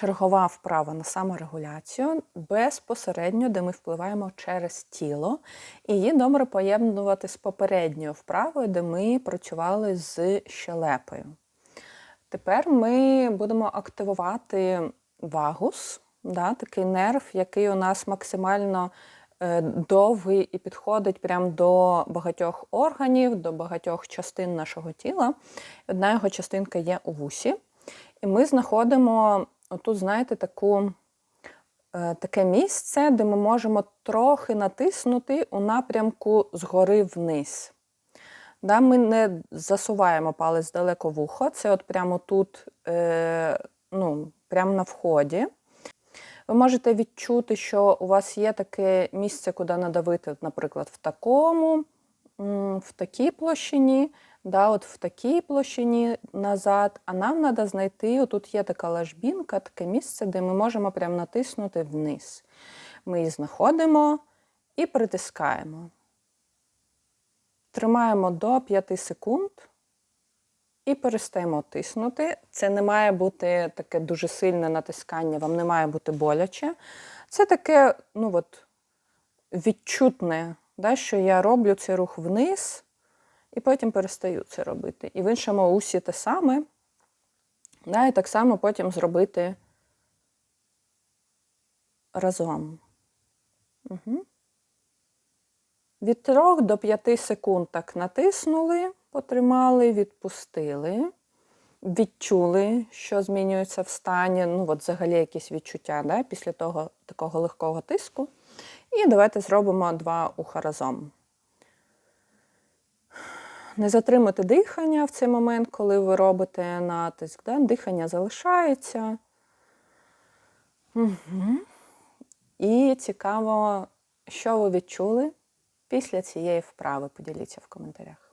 чергова вправа на саморегуляцію безпосередньо, де ми впливаємо через тіло. І її добре поєднувати з попередньою вправою, де ми працювали з щелепою. Тепер ми будемо активувати вагус, да, такий нерв, який у нас максимально е, довгий і підходить прямо до багатьох органів, до багатьох частин нашого тіла. Одна його частинка є у вусі. І ми знаходимо отут, знаєте, таку, е, таке місце, де ми можемо трохи натиснути у напрямку згори вниз. Да, ми не засуваємо палець далеко в ухо, це от прямо тут, е, ну, прямо на вході. Ви можете відчути, що у вас є таке місце, куди надавити, наприклад, в такому, в такій площині, да, от в такій площині назад. А нам треба знайти, отут є така ложбінка, таке місце, де ми можемо прямо натиснути вниз. Ми її знаходимо і притискаємо. Тримаємо до 5 секунд і перестаємо тиснути. Це не має бути таке дуже сильне натискання, вам не має бути боляче. Це таке, ну от, відчутне, да, що я роблю цей рух вниз і потім перестаю це робити. І в іншому усі те саме. Да, і так само потім зробити разом. Угу. Від 3 до 5 секунд так натиснули, потримали, відпустили, відчули, що змінюється в стані. Ну, от взагалі якісь відчуття да, після того такого легкого тиску. І давайте зробимо два уха разом. Не затримати дихання в цей момент, коли ви робите натиск. Да? Дихання залишається. Угу. І цікаво, що ви відчули після цієї вправи. Поділіться в коментарях.